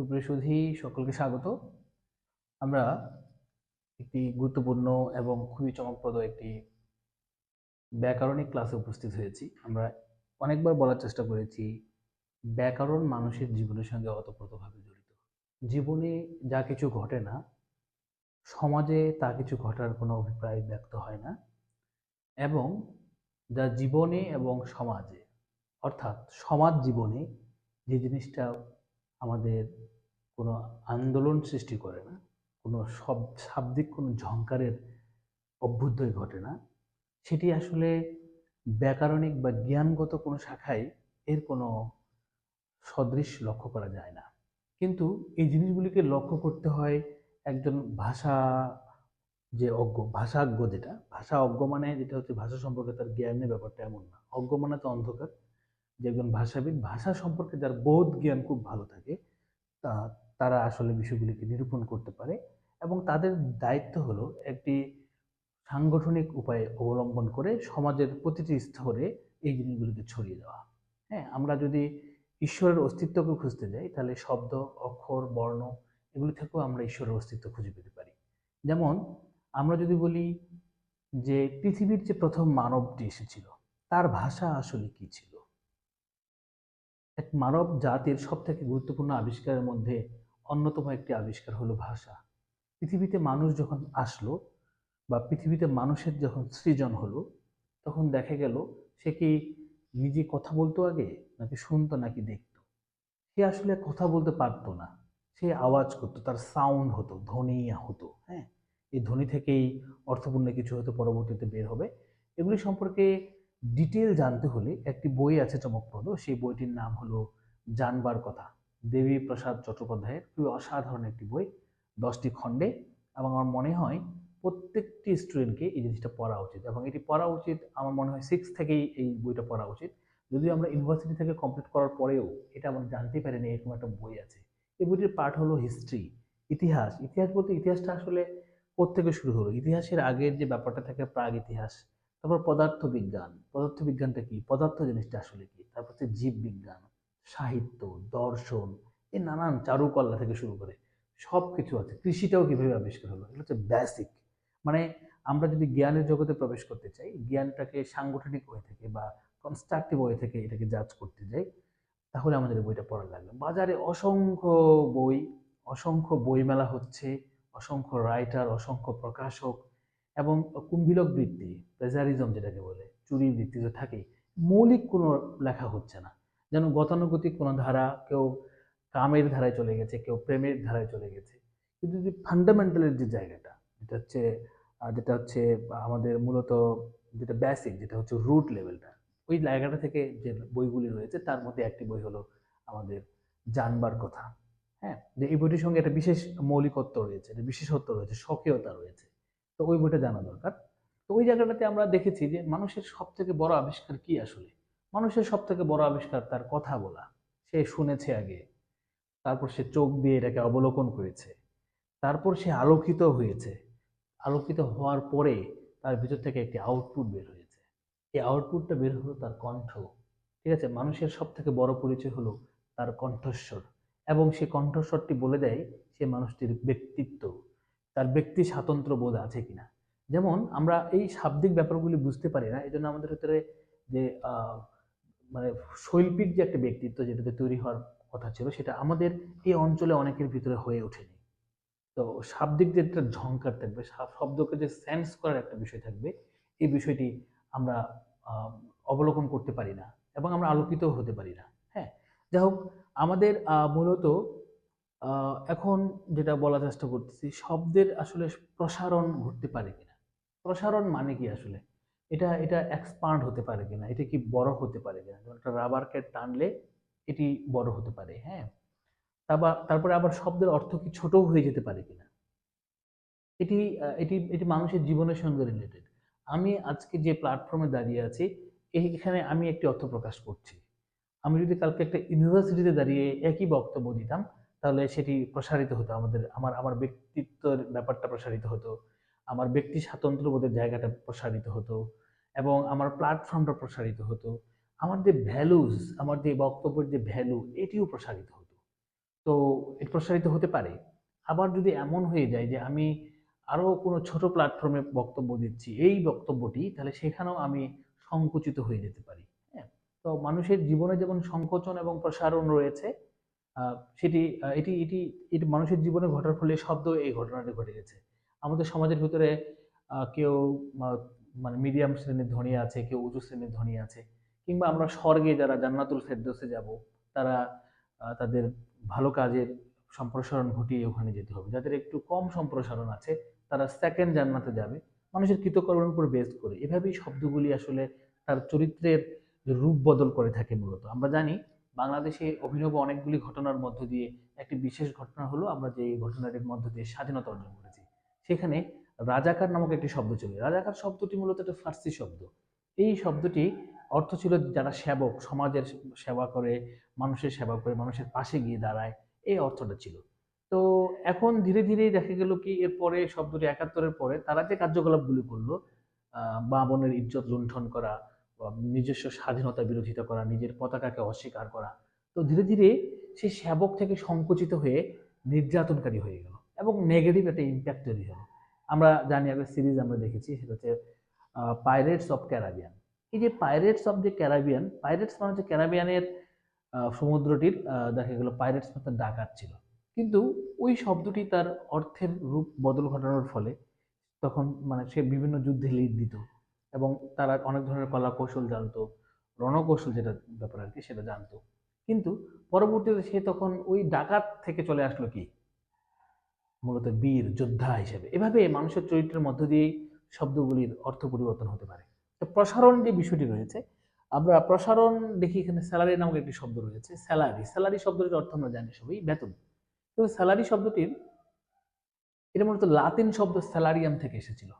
সুপ্রিয় সুধী, সকলকে স্বাগত। আমরা একটি গুরুত্বপূর্ণ এবং খুবই চমকপ্রদ একটি ব্যাকরণিক ক্লাসে উপস্থিত হয়েছি। আমরা অনেকবার বলার চেষ্টা করেছি, ব্যাকরণ মানুষের জীবনের সঙ্গে অতপ্রতভাবে জড়িত। জীবনে যা কিছু ঘটে না, সমাজে তা কিছু ঘটার কোনো অভিপ্রায় ব্যক্ত হয় না এবং যা জীবনে এবং সমাজে, অর্থাৎ সমাজ জীবনে যে জিনিসটা আমাদের কোনো আন্দোলন সৃষ্টি করে না, কোনো সব শাব্দিক কোনো ঝংকারের অভ্যুদয় ঘটে না। সেটি আসলে ব্যাকরণিক বা জ্ঞানগত কোনো শাখায় এর কোনো সদৃশ লক্ষ্য করা যায় না। কিন্তু এই জিনিসগুলিকে লক্ষ্য করতে হয় একজন ভাষা যে অজ্ঞ ভাষাজ্ঞ যেটা, ভাষা অজ্ঞ মানে যেটা হচ্ছে ভাষা সম্পর্কে তার জ্ঞানের ব্যাপারটা এমন না। অজ্ঞ মানে তো অন্ধকার। যে একজন ভাষাবিদ, ভাষা সম্পর্কে যার বোধ জ্ঞান খুব ভালো থাকে, তা তারা আসলে বিষয়গুলিকে নিরূপণ করতে পারে এবং তাদের দায়িত্ব হলো একটি সাংগঠনিক উপায় অবলম্বন করে সমাজের প্রতিটি স্তরে এই জিনিসগুলিকে ছড়িয়ে দেওয়া। হ্যাঁ আমরা যদি ঈশ্বরের অস্তিত্বকে খুঁজতে যাই, তাহলে শব্দ, অক্ষর, বর্ণ এগুলি থেকেও আমরা ঈশ্বরের অস্তিত্ব খুঁজে পেতে পারি। যেমন, আমরা যদি বলি যে পৃথিবীর যে প্রথম মানবটি এসেছিল, তার ভাষা আসলে কি ছিল? এক মানব জাতির সব থেকে গুরুত্বপূর্ণ আবিষ্কারের মধ্যে অন্যতম একটি আবিষ্কার হলো ভাষা। পৃথিবীতে মানুষ যখন আসলো বা পৃথিবীতে মানুষের যখন সৃজন হলো, তখন দেখা গেল সে কি নিজে কথা বলতো আগে, নাকি শুনতো, নাকি দেখতো? সে আসলে কথা বলতে পারতো না। সে আওয়াজ করতো, তার সাউন্ড হতো, ধ্বনি হতো হ্যাঁ? এই ধ্বনি থেকেই অর্থপূর্ণ কিছু হয়তো পরবর্তীতে বের হবে। এগুলি সম্পর্কে ডিটেল জানতে হলে একটি বই আছে চমকপ্রদ, সেই বইটির নাম হলো জানবার কথা। দেবী প্রসাদ চট্টোপাধ্যায়ের খুবই অসাধারণ একটি বই, দশটি খণ্ডে। এবং আমার মনে হয় প্রত্যেকটি স্টুডেন্টকে এই জিনিসটা পড়া উচিত। এবং এটি পড়া উচিত আমার মনে হয় সিক্স থেকেই এই বইটা পড়া উচিত। যদিও আমরা ইউনিভার্সিটি থেকে কমপ্লিট করার পরেও এটা আমরা জানতেই পারিনি এরকম একটা বই আছে। এই বইটির পাঠ হলো হিস্ট্রি ইতিহাস। ইতিহাস বলতে ইতিহাসটা আসলে কোথেকে শুরু হলো? ইতিহাসের আগের যে ব্যাপারটা থাকে প্রাগ ইতিহাস, তারপর পদার্থ বিজ্ঞান পদার্থ বিজ্ঞানটা কি? পদার্থ জিনিসটা আসলে কি? তারপর হচ্ছে জীব বিজ্ঞান সাহিত্য, দর্শন এই নানান চারুকলা থেকে শুরু করে সব কিছু আছে। কৃষিটাও কীভাবে আবিষ্কার হলো? এগুলো হচ্ছে বেসিক মানে আমরা যদি জ্ঞানের জগতে প্রবেশ করতে চাই, জ্ঞানটাকে সাংগঠনিক ওয়ে থেকে বা কনস্ট্রাকটিভ ওয়ে থেকে এটাকে জাজ করতে যাই, তাহলে আমাদের বইটা পড়া লাগবে। বাজারে অসংখ্য বই, অসংখ্য বইমেলা হচ্ছে, অসংখ্য রাইটার অসংখ্য প্রকাশক এবং কুম্ভিলক বৃত্তি প্রেজারিজম যেটাকে বলে চুরি বৃত্তি তো থাকেই। মৌলিক কোনো লেখা হচ্ছে না। যেন গতানুগতিক কোনো ধারা কেউ কামের ধারায় চলে গেছে, কেউ প্রেমের ধারায় চলে গেছে। কিন্তু যে ফান্ডামেন্টালের যে জায়গাটা, যেটা হচ্ছে যেটা হচ্ছে, আমাদের মূলত যেটা বেসিক যেটা হচ্ছে রুট লেভেলটা ওই জায়গাটা থেকে যে বইগুলি রয়েছে, তার মধ্যে একটি বই হলো আমাদের জানবার কথা। হ্যাঁ যে এই বইটির সঙ্গে একটা বিশেষ মৌলিকত্ব রয়েছে, একটা বিশেষত্ব রয়েছে, স্বকীয়তা রয়েছে। তো ওই বইটা জানা দরকার। তো ওই জায়গাটাতে আমরা দেখেছি যে মানুষের সব থেকে বড় আবিষ্কার কি আসলে? মানুষের সব থেকে বড় আবিষ্কার তার কথা বলা। সে শুনেছে আগে। তারপর সে চোখ দিয়ে এটাকে অবলোকন করেছে। তারপর সে আলোকিত হয়েছে। আলোকিত হওয়ার পরে তার ভিতর থেকে একটি আউটপুট বের হয়েছে। এই আউটপুটটা বের হলো তার কণ্ঠ। ঠিক আছে? মানুষের সব থেকে বড় পরিচয় হলো তার কণ্ঠস্বর। এবং সে কণ্ঠস্বরটি বলে দেয় সে মানুষটির ব্যক্তিত্ব। তার ব্যক্তি স্বাতন্ত্র্য বোধ আছে কিনা? যেমন আমরা এই শাব্দিক ব্যাপারগুলি বুঝতে পারি না। এই জন্য আমাদের ভিতরে যে মানে শৈল্পিক যে একটা ব্যক্তিত্ব যেটাতে তৈরি হওয়ার কথা ছিল, সেটা আমাদের এই অঞ্চলে অনেকের ভিতরে হয়ে ওঠেনি। তো শাব্দিক যে একটা ঝঙ্কার থাকবে শব্দকে যে সেন্স করার একটা বিষয় থাকবে, এই বিষয়টি আমরা অবলোকন করতে পারি না এবং আমরা আলোকিত হতে পারি না। হ্যাঁ যাই হোক, আমাদের মূলত এখন যেটা বলার চেষ্টা করতেছি, শব্দের আসলে প্রসারণ ঘটতে পারে কিনা? প্রসারণ মানে কি আসলে? এটা এটা এক্সপান্ড হতে পারে কিনা, এটা কি বড় হতে পারে কিনা? যেমন একটা রাবারকে টানলে এটি বড় হতে পারে হ্যাঁ? তারপর তারপরে আবার শব্দের অর্থ কি ছোট হয়ে যেতে পারে কিনা? এটি এটি এটি মানুষের জীবনের সঙ্গে রিলেটেড আমি আজকে যে প্ল্যাটফর্মে দাঁড়িয়ে আছি এখানে আমি একটি অর্থ প্রকাশ করছি। আমি যদি কালকে একটা ইউনিভার্সিটিতে দাঁড়িয়ে একই বক্তব্য দিতাম, তাহলে সেটি প্রসারিত হতো, আমাদের, আমার আমার ব্যক্তিত্বের ব্যাপারটা প্রসারিত হতো, আমার ব্যক্তি স্বাতন্ত্র্যবোধের জায়গাটা প্রসারিত হতো এবং আমার প্ল্যাটফর্মটা প্রসারিত হতো। আমার যে ভ্যালুজ আমার যে বক্তব্যের যে ভ্যালু এটিও প্রসারিত হতো। তো এটি প্রসারিত হতে পারে। আবার যদি এমন হয়ে যায় যে আমি আরও কোনো ছোট প্ল্যাটফর্মে বক্তব্য দিচ্ছি, এই বক্তব্যটি, তাহলে সেখানেও আমি সংকুচিত হয়ে যেতে পারি। হ্যাঁ? তো মানুষের জীবনে যেমন সংকোচন এবং প্রসারণ রয়েছে সেটি এটি এটি এটি মানুষের জীবনে ঘটার ফলে শব্দ এই ঘটনাটি ঘটে গেছে। আমাদের সমাজের ভিতরে কেউ মানে মিডিয়াম শ্রেণির ধনী আছে, কেউ উঁচু শ্রেণির ধনী আছে, কিংবা আমরা স্বর্গে যারা জান্নাতুল ফেরদোসে যাব, তারা তাদের ভালো কাজের সম্প্রসারণ ঘটিয়ে ওখানে যেতে হবে। যাদের একটু কম সম্প্রসারণ আছে, তারা সেকেন্ড জান্নাতে যাবে। মানুষের কৃতকর্মের উপর বেস করে। এভাবেই শব্দগুলি আসলে তার চরিত্রের রূপ বদল করে থাকে মূলত। আমরা জানি, বাংলাদেশে অভিনব অনেকগুলি ঘটনার মধ্য দিয়ে একটি বিশেষ ঘটনা হলো, আমরা যে ঘটনাটির মধ্য দিয়ে স্বাধীনতা অর্জন করেছি। সেখানে রাজাকার নামক একটি শব্দ ছিল রাজাকার শব্দটি মূলত একটা ফার্সি শব্দ। এই শব্দটি অর্থ ছিল যারা সেবক, সমাজের সেবা করে, মানুষের সেবা করে, মানুষের পাশে গিয়ে দাঁড়ায়, এই অর্থটা ছিল। তো এখন ধীরে ধীরে দেখা গেল কি, এরপরে শব্দটি একাত্তরের পরে তারা যে কার্যকলাপগুলি করল মা বোনের ইজ্জত লুণ্ঠন করা, বা নিজস্ব স্বাধীনতা বিরোধিতা করা, নিজের পতাকাকে অস্বীকার করা, তো ধীরে ধীরে সেই সেবক থেকে সংকুচিত হয়ে নির্যাতনকারী হয়ে গেল এবং নেগেটিভ একটা ইম্প্যাক্ট তৈরি হলো। আমরা জানি একটা সিরিজ আমরা দেখেছি, সেটা হচ্ছে পাইরেটস অফ ক্যারাবিয়ান এই যে pirates of the Caribbean pirates মানে হচ্ছে ক্যারাবিয়ানের সমুদ্রটির দেখা গেল পাইরেটস মানে ডাকাত ছিল। কিন্তু ওই শব্দটি তার অর্থের রূপ বদল ঘটানোর ফলে তখন মানে সে বিভিন্ন যুদ্ধে লিড দিত এবং তারা অনেক ধরনের কলা কৌশল জানতো, রণকৌশল যেটা ব্যাপার আর কি, সেটা জানতো। কিন্তু পরবর্তীতে সে তখন ওই ডাকাত থেকে চলে আসলো কি? মূলত বীর, যোদ্ধা হিসেবে। এভাবে মানুষের চরিত্রের মধ্য দিয়েই শব্দগুলির অর্থ পরিবর্তন হতে পারে। তো প্রসারণ যে বিষয়টি রয়েছে, আমরা প্রসারণ দেখি এখানে স্যালারি নামক একটি শব্দ রয়েছে, স্যালারি। স্যালারি শব্দটির অর্থ আমরা জানি সবাই, বেতন। তো স্যালারি শব্দটির, এটা মূলত লাতিন শব্দ স্যালারিয়াম থেকে এসেছিল।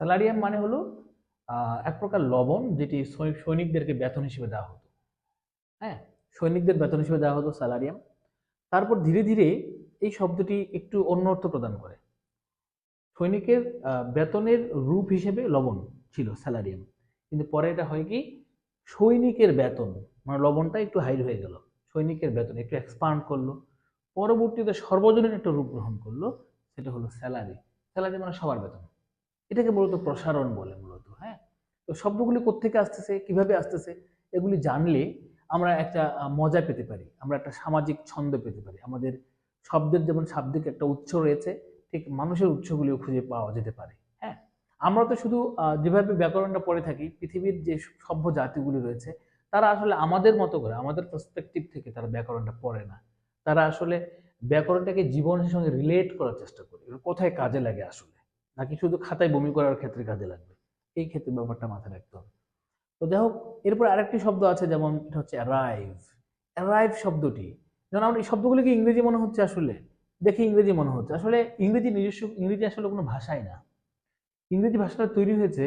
স্যালারিয়াম মানে হলো এক প্রকার লবণ যেটি সৈনিকদেরকে বেতন হিসেবে দেওয়া হতো। হ্যাঁ? সৈনিকদের বেতন হিসেবে দেওয়া হতো স্যালারিয়াম। তারপর ধীরে ধীরে এই শব্দটি একটু অন্য অর্থ প্রদান করে। সৈনিকের বেতনের রূপ হিসেবে লবণ ছিল, স্যালারিয়াম। কিন্তু পরে এটা হয় কি? সৈনিকের বেতন মানে লবণটা একটু হাইড হয়ে গেল। সৈনিকের বেতন একটু এক্সপান্ড করল। পরবর্তীতে সর্বজনীন একটা রূপ গ্রহণ করল, সেটা হলো স্যালারি। স্যালারি মানে সবার বেতন। এটাকে মূলত প্রসারণ বলে মূলত হ্যাঁ? তো শব্দগুলি কোত্থেকে আসতেছে, কীভাবে আসতেছে, এগুলি জানলে আমরা একটা মজা পেতে পারি। আমরা একটা সামাজিক ছন্দ পেতে পারি। আমাদের শব্দের যেমন শাব্দিক একটা উৎস রয়েছে ঠিক মানুষের উৎসগুলিও খুঁজে পাওয়া যেতে পারে। হ্যাঁ। আমরা তো শুধু যেভাবে ব্যাকরণটা পড়ে থাকি পৃথিবীর যে সভ্য জাতিগুলি রয়েছে তারা আসলে আমাদের মতো করে আমাদের পার্সপেক্টিভ থেকে তারা ব্যাকরণটা পড়ে না। তারা আসলে ব্যাকরণটাকে জীবনের সঙ্গে রিলেট করার চেষ্টা করে কোথায় কাজে লাগে আসলে? নাকি শুধু খাতায় বমি করার ক্ষেত্রে কাজে লাগবে? এই ক্ষেত্রে ব্যাপারটা মাথায় রাখতে হবে। তো যাই হোক এরপর আরেকটি শব্দ আছে যেমন এটা হচ্ছে অ্যারাইভ অ্যারাইভ শব্দটি যেমন আমরা এই শব্দগুলিকে ইংরেজি মনে হচ্ছে আসলে? দেখে ইংরেজি মনে হচ্ছে। আসলে ইংরেজি নিজস্ব, ইংরেজি আসলে কোনো ভাষাই না। ইংরেজি ভাষাটা তৈরি হয়েছে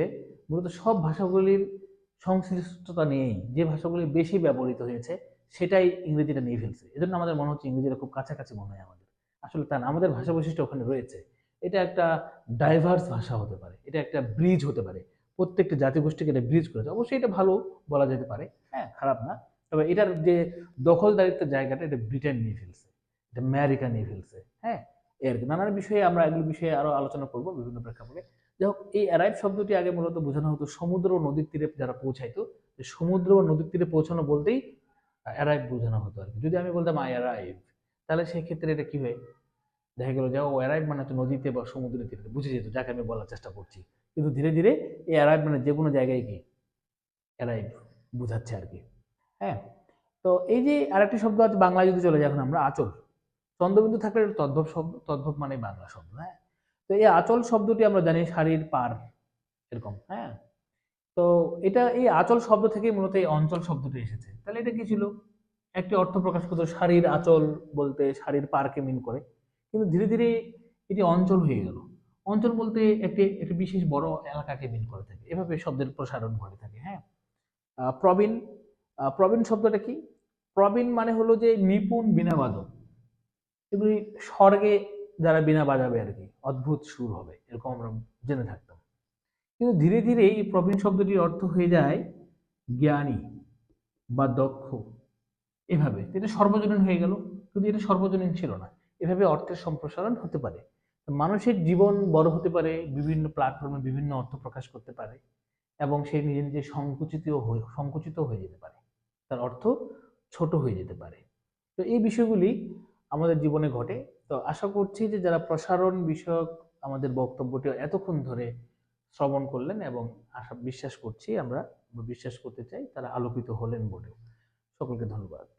মূলত সব ভাষাগুলির সংশ্লিষ্টতা নিয়েই। যে ভাষাগুলি বেশি ব্যবহৃত হয়েছে, সেটাই ইংরেজিটা নিয়ে ফেলছে। এজন্য আমাদের মনে হচ্ছে ইংরেজিটা খুব কাছাকাছি মনে হয় আমাদের। আসলে তা না, আমাদের ভাষা বৈশিষ্ট্য ওখানে রয়েছে। এটা একটা ডাইভার্স ভাষা হতে পারে। এটা একটা ব্রিজ হতে পারে। প্রত্যেকটা জাতিগোষ্ঠীকে এটা ব্রিজ করেছে। অবশ্যই এটা ভালো বলা যেতে পারে। হ্যাঁ খারাপ না। তবে এটার যে দখলদারিত্বের জায়গাটা, এটা ব্রিটেন নিয়ে ফেলছে। এটা আমেরিকা নিয়ে ফেলছে হ্যাঁ? এর নানান বিষয়ে আমরা এগুলো বিষয়ে আরও আলোচনা করব বিভিন্ন প্রেক্ষাপটে। যাই হোক, এই অ্যারাইভ শব্দটি আগে মূলত বোঝানো হতো সমুদ্র ও নদীর তীরে যারা পৌঁছাইতো। সমুদ্র ও নদীর তীরে পৌঁছানো বলতেই অ্যারাইভ বোঝানো হতো আর কি যদি আমি বলতাম আই অ্যারাইভ তাহলে সেই ক্ষেত্রে এটা কি হয়? দেখা গেল যে, ও, অ্যারাইভ মানে তো নদীতে বা সমুদ্রের তীরে বুঝে যেত, যাকে আমি বলার চেষ্টা করছি। কিন্তু ধীরে ধীরে এই অ্যারাইভ মানে যে কোনো জায়গায় কি অ্যারাইভ বোঝাচ্ছে আর কি হ্যাঁ? তো এই যে আরেকটি শব্দ আছে, বাংলায় যদি চলে যায় এখন আমরা, আচল। চন্দ্রবিন্দু থাকলে তদ্ভব শব্দ, তদ্ভব মানে বাংলা শব্দ হ্যাঁ? তো এই আচল শব্দটি আমরা জানি শাড়ির পার, এরকম হ্যাঁ? তো এটা এই আচল শব্দ থেকেই মূলত এই অঞ্চল শব্দটি এসেছে। তাহলে এটা কি ছিল? একটি অর্থ প্রকাশ করতো শাড়ির আচল বলতে শাড়ির পারকে মিন করে। কিন্তু ধীরে ধীরে এটি অঞ্চল হয়ে গেল। অঞ্চল বলতে একটি একটি বিশেষ বড় এলাকাকে মিন করে থাকে। এভাবে শব্দের প্রসারণ ঘটে থাকে হ্যাঁ? প্রবীণ প্রবীণ শব্দটা কি? প্রবীণ মানে হলো যে নিপুণ বিনা বাদক এগুলি স্বর্গে যারা বিনা বাজাবে আর কি, অদ্ভুত সুর হবে, এরকম আমরা জেনে থাকতাম। কিন্তু ধীরে ধীরে এই প্রবীণ শব্দটির অর্থ হয়ে যায় জ্ঞানী বা দক্ষ। এভাবে, এটা সর্বজনীন হয়ে গেল, কিন্তু এটা সর্বজনীন ছিল না। এভাবে অর্থের সম্প্রসারণ হতে পারে। মানুষের জীবন বড় হতে পারে, বিভিন্ন প্ল্যাটফর্মে বিভিন্ন অর্থ প্রকাশ করতে পারে, এবং সে নিজে নিজে সংকুচিত হয়ে সংকুচিত হয়ে যেতে পারে। তার অর্থ ছোট হয়ে যেতে পারে। তো এই বিষয়গুলি আমাদের জীবনে ঘটে। তো আশা করছি যে যারা প্রসারণ বিষয়ক আমাদের বক্তব্যটি এতক্ষণ ধরে শ্রবণ করলেন এবং আশা, বিশ্বাস করছি আমরা বিশ্বাস করতে চাই, তারা আলোকিত হলেন বলেও। সকলকে ধন্যবাদ।